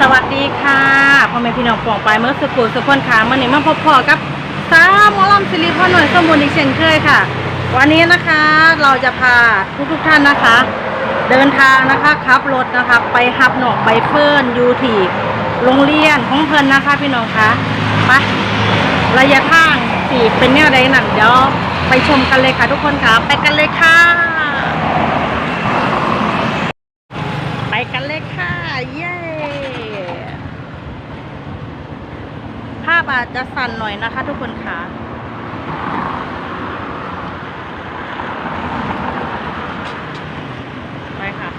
สวัสดีค่ะพ่อแม่พี่น้องปองไปเมื่อสักครู่สุกคนขาเมื่อนี้มาพบพอกับสาวมอลำสิริพรหน่อยสมบูรณ์อีกเช่นเคยค่ะ วันนี้นะคะเราจะพาทุกทุกท่านนะคะ เดินทางนะคะขับรถนะคะ ไปฮับหนองใบเฟิร์นยูทีโรงเรียนของเพิ่นนะคะ พี่น้องคะไประยะทางสี่เป็นแนวใดนั่นเดี๋ยวไปชมกันเลยค่ะทุกคนค่ะไปกันเลยค่ะ ไปกันเลยค่ะ เย้ ภาพอา จะสั่นหน่อยนะคะ ทุกคนค่ะไปค่ะ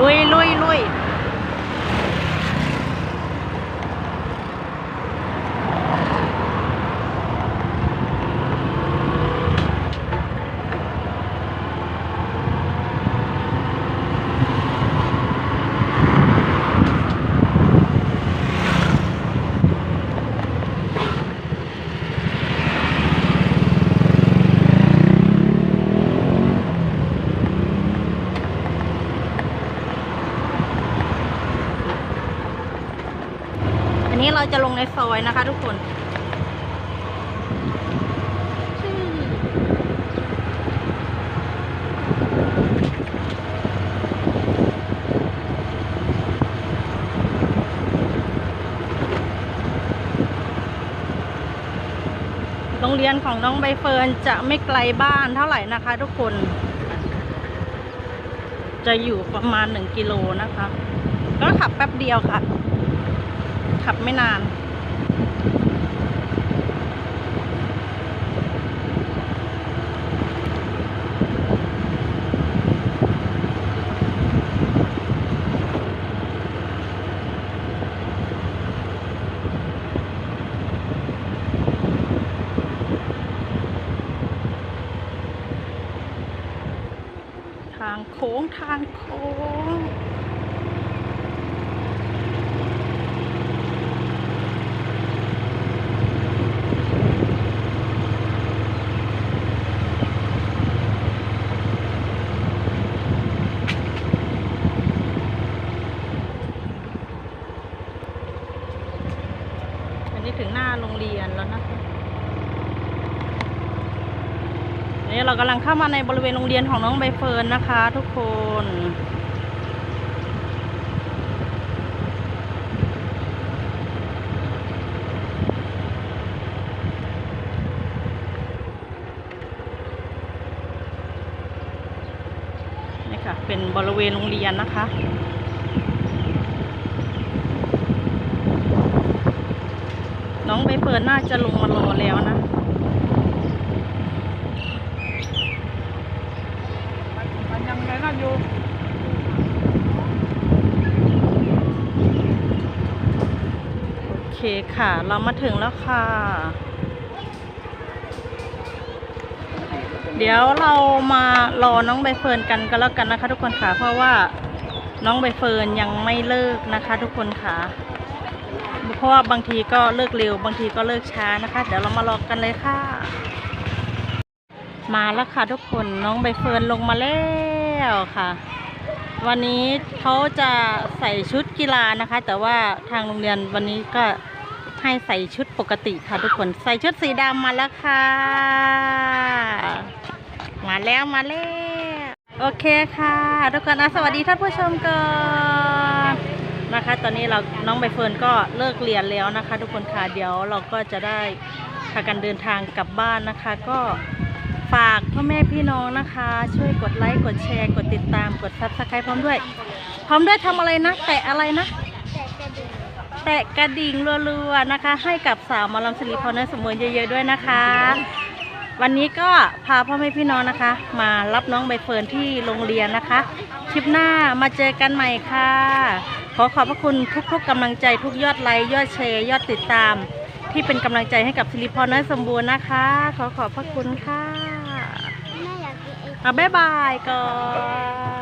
ลุยลุยลุย เราจะลงในซอยนะคะ ทุกคนโรงเรียนของน้องใบเฟิร์นจะไม่ไกลบ้านเท่าไหร่นะคะ ทุกคน จะอยู่ประมาณหนึ่งกิโลนะคะ ก็ขับแป๊บเดียวค่ะ ขับไม่นาน ทางโค้ง ทางโค้ง ถึงหน้าโรงเรียนแล้วนะคะนนี้เรากำลังเข้ามาในบริเวณโรงเรียนของน้องใบเฟิร์นนะคะ ทุกคนนี่ค่ะเป็นบริเวณโรงเรียนนะคะ น้องใบเฟิร์นน่าจะลงมารอแล้วนะ มันยังไงนั่นอยู่โอเคค่ะ เรามาถึงแล้วค่ะ เดี๋ยวเรามารอน้องใบเฟิร์นกันก็แล้วกันนะคะ ทุกคนค่ะ เพราะว่าน้องใบเฟิร์นยังไม่เลิกนะคะ ทุกคนค่ะเพ ราะว่าบางทีก็เลิกเร็ว บางทีก็เลิกช้านะคะ เดี๋ยวเรามารอกันเลยค่ะ มาแล้วค่ะทุกคนน้องใบเฟิร์นลงมาแล้วค่ะ วันนี้เขาจะใส่ชุดกีฬานะคะ แต่ว่าทางโรงเรียนวันนี้ก็ให้ใส่ชุดปกติค่ะทุกคนใส่ชุดสีดำมาแล้วค่ะ มาแล้วมาแล้วโอเคค่ะ ทุกคนนะสวัสดีท่านผู้ชมก่อน นะคะ ตอนนี้เราน้องใบเฟิร์นก็เลิกเรียนแล้วนะคะ ทุกคนค่ะเดี๋ยวเราก็จะได้พากันเดินทางกลับบ้านนะคะ ก็ฝากพ่อแม่พี่น้องนะคะ ช่วยกดไลค์กดแชร์ กดติดตามกดซับสไครต์พร้อมด้วย พร้อมด้วยทำอะไรนะแตะอะไรนะ แตะกระดิ่งรัวๆนะคะ ให้กับสาวหมาลำสิริพรในสมบูรณ์เยอะๆด้วยนะคะ วันนี้ก็พาพ่อแม่พี่น้องนะคะ มารับน้องใบเฟิร์นที่โรงเรียนนะคะ คลิปหน้ามาเจอกันใหม่ค่ะ ขอขอบพระคุณทุกๆกำลังใจทุกยอดไลค์ยอดแชร์ยอดติดตาม ที่เป็นกำลังใจให้กับสิริพรน้อยสมบูรณ์นะคะ ขอขอบพระคุณค่ะ แม่อยากกินไออะบ๊ายบายก่อน